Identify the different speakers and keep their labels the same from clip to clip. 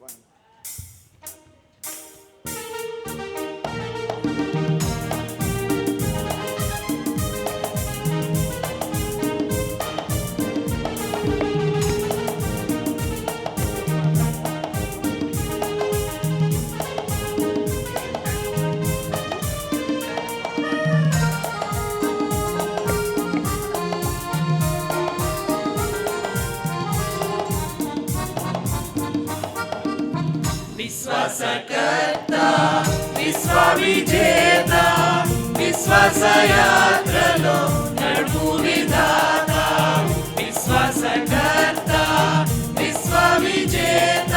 Speaker 1: విశ్వాసకర్త విజేత విశ్వాసయాత్రలో నడుపు విధాత విశ్వాసకర్త విశ్వ విజేత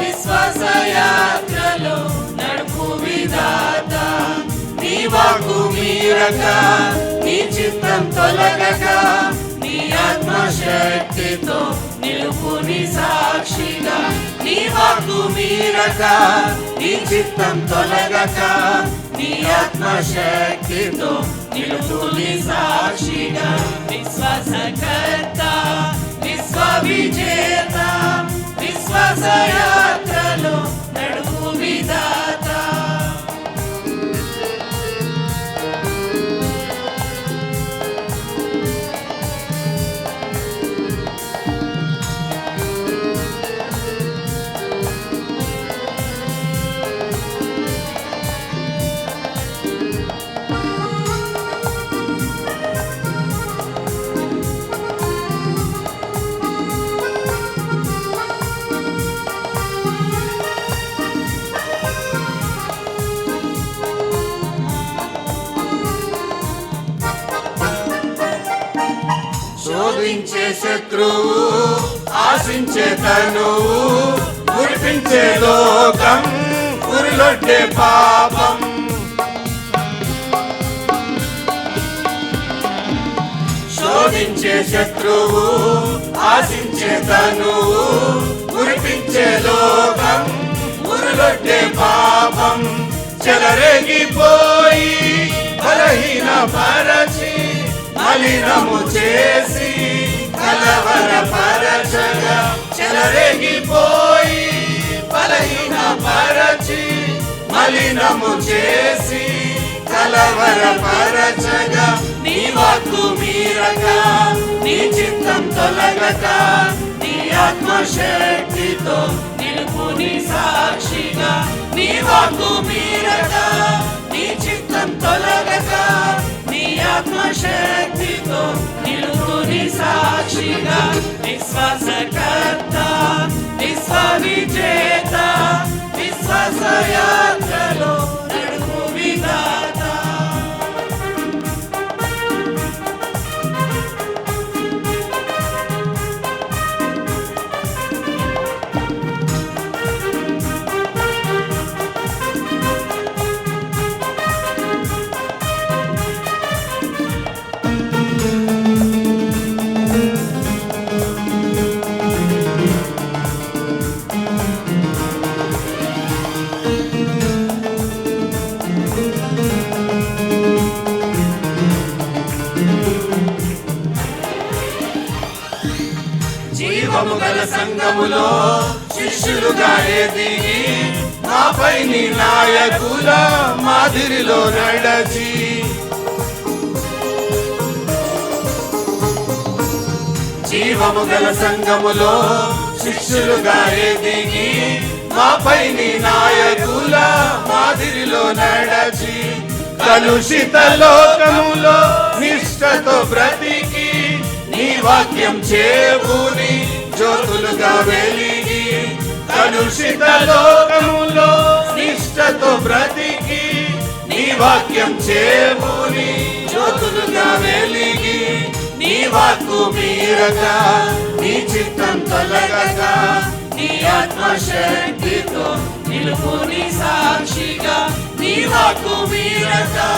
Speaker 1: విశ్వాసయాత్రలో నడుపు విధాత. నీ వాకు మీరక నీ చిత్తం తొలగక నీ మీరక నీ చిత్తం తొలగక నీ ఆత్మశక్తితో నిలుపు సాక్షిగా. విశ్వాసకర్త విశ్వవిజేత విశ్వాసయా శోధించే శత్రువు ఆశించే తనువు కురిపించే లోకం ఉరిలొట్టే పాపం. శోధించే శత్రువు ఆశించే తనువు కురిపించే లోకం ఉరిలొట్టే పాపం. చెలరేగిపోయి బలహీన పరచి మలినము చేసి కలవర పరచగా చెలరేగిపోయి బలహీన పరచి మలినము చేసి కలవర పరచగా నీ వాక్కు మీరగా నీ చిత్తం తొలగక నీ ఆత్మశక్తితో నిలుపు నీ సాక్షిగా నీ వాక్కు మీ సాక్షిగా విశ్వాసకర్త విశ్వవిజేత విశ్వాసయాత్రలో జీవము గల సంఘములో శిష్యులుగా ఎదిగి మాపై నీ నాయకుల మాదిరిలో నడచి. జీవము గల సంగములో శిష్యులుగా ఎదిగి మాపై నీ నాయకుల మాదిరిలో నడచి. కలుషిత లోకములో నిష్ఠతో ప్రతి నీ వాక్యం చేబూని జ్యోతులుగా వెలిగి కలుషిత లోకములో నిష్టతో బ్రతికి నీ వాక్యం చేబూని జ్యోతులుగా వెలిగి నీ వాక్కు మీరగా నీ చిత్తం తొలగగా నీ ఆత్మశక్తితో నిలుపుని సాక్షిగా నీ వాక్కు మీరగా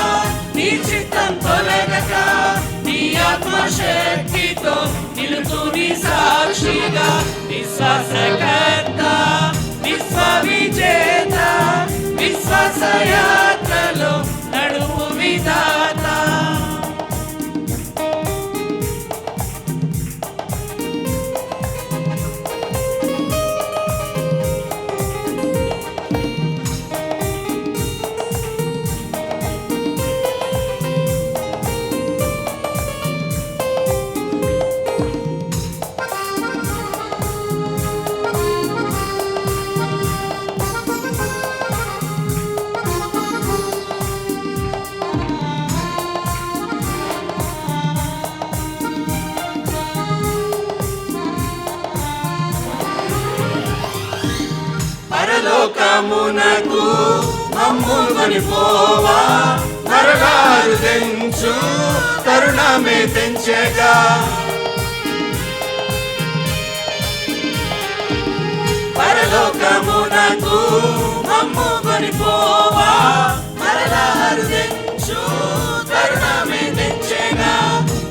Speaker 1: ఆత్మశక్తితో నిలుపు నీ సాక్షిగా విశ్వాసకర్త విశ్వవిజేత విశ్వాసయాత్రలో నడుపు విధాత పరలోకమునకు మమ్ము కొనిపోవా మరలారు తెంచు కరుణమే తెంచగా పరలోకమునకు మమ్ము కొనిపోవా మరలారు తెంచు కరుణమే తెంచగా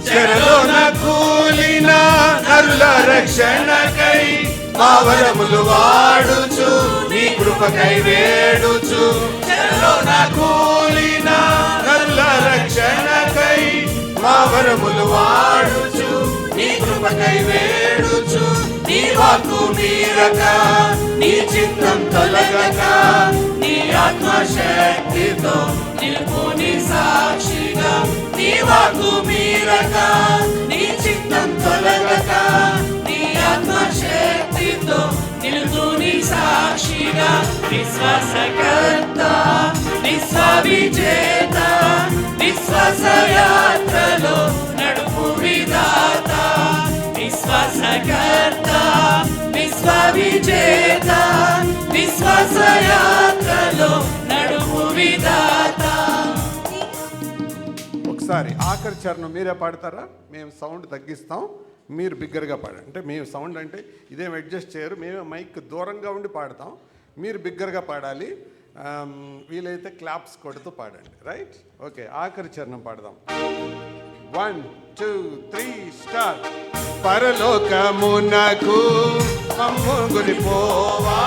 Speaker 1: చెరలోన కూలిన నరుల రక్షణ మా వరములు వాడుచు నీ కృపకై వేడుచు చెరలోన కూలిన నరుల రక్షణకై మా వరములు వాడుచు నీ కృపకై వేడుచు నీ వాకు మీరక నీ చిత్తం తొలగక నీ ఆత్మశక్తితో నిలుపు నీ సాక్షిగా నీ వాకు మీరక నీ చిత్తం తొలగక. విశ్వాసకర్త విశ్వ విజేత విశ్వాస యాత్రలో నడుపు విధాత. విశ్వాసకర్త విశ్వ విజేత విశ్వాస యాత్రలో నడుపు విధాత.
Speaker 2: ఒకసారి ఆఖరి చరణం మీరే పాడతారా? మేము సౌండ్ తగ్గిస్తాం మీరు బిగ్గరగా పాడండి. అంటే మేము సౌండ్ అంటే ఇదేం అడ్జస్ట్ చేయరు మేము మైక్ దూరంగా ఉండి పాడతాం. మీరు బిగ్గరగా పాడాలి. వీలైతే క్లాప్స్ కొడుతూ పాడండి. రైట్ ఓకే ఆఖరి చరణం పాడదాం. వన్ టూ త్రీ స్టార్ పరలోకమునకు మమ్ము పోవా.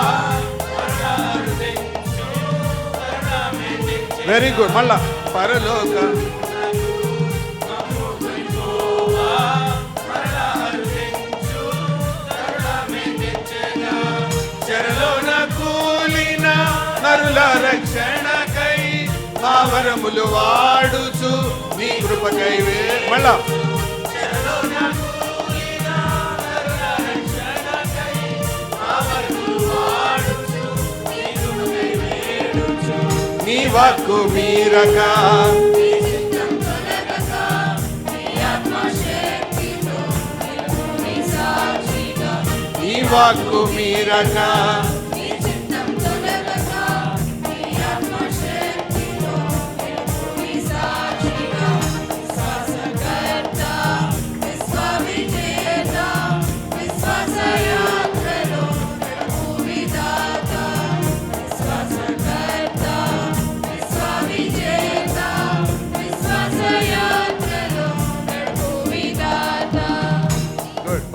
Speaker 2: వెరీ గుడ్ మళ్ళా. పరలోక నరుల రక్షణకై మా వరములు వాడుచు నీ కృపకై మళ్ళా. నీ వాక్కు మీరగా నీ వాక్కు మీరగా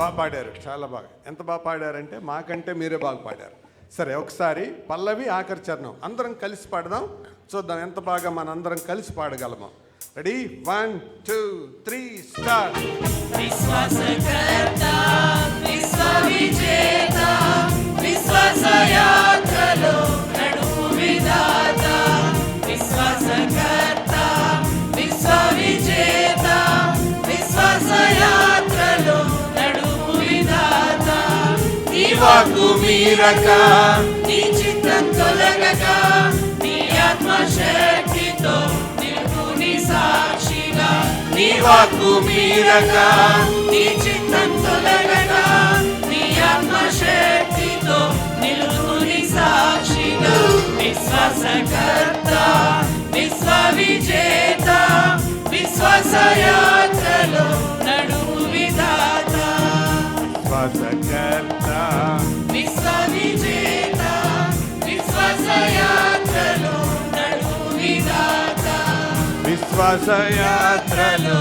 Speaker 2: బాగా పాడారు చాలా బాగా. ఎంత బాగా పాడారంటే మాకంటే మీరే బాగా పాడారు. సరే ఒకసారి పల్లవి ఆఖరి చరణం. అందరం కలిసి పాడదాం. చూద్దాం ఎంత బాగా మన అందరం కలిసి పాడగలమో. Ready one two three start
Speaker 1: విశ్వాసకర్త విశ్వ నడుపు నీ వాక్కు మీరక నీ చిత్తం తొలగక నీ ఆత్మశక్తితో నిలుపు నీ సాక్షిగా నీ వాక్కు మీరక నీ చిత్తం తొలగక నీ ఆత్మశక్తితో నిలుపు నీ సాక్షిగా విశ్వాసకర్త విశ్వ విజేత విశ్వాస యాత్రలో నడుము విధాత.
Speaker 2: విశ్వాసకర్త.
Speaker 1: విశ్వాసయాత్రలో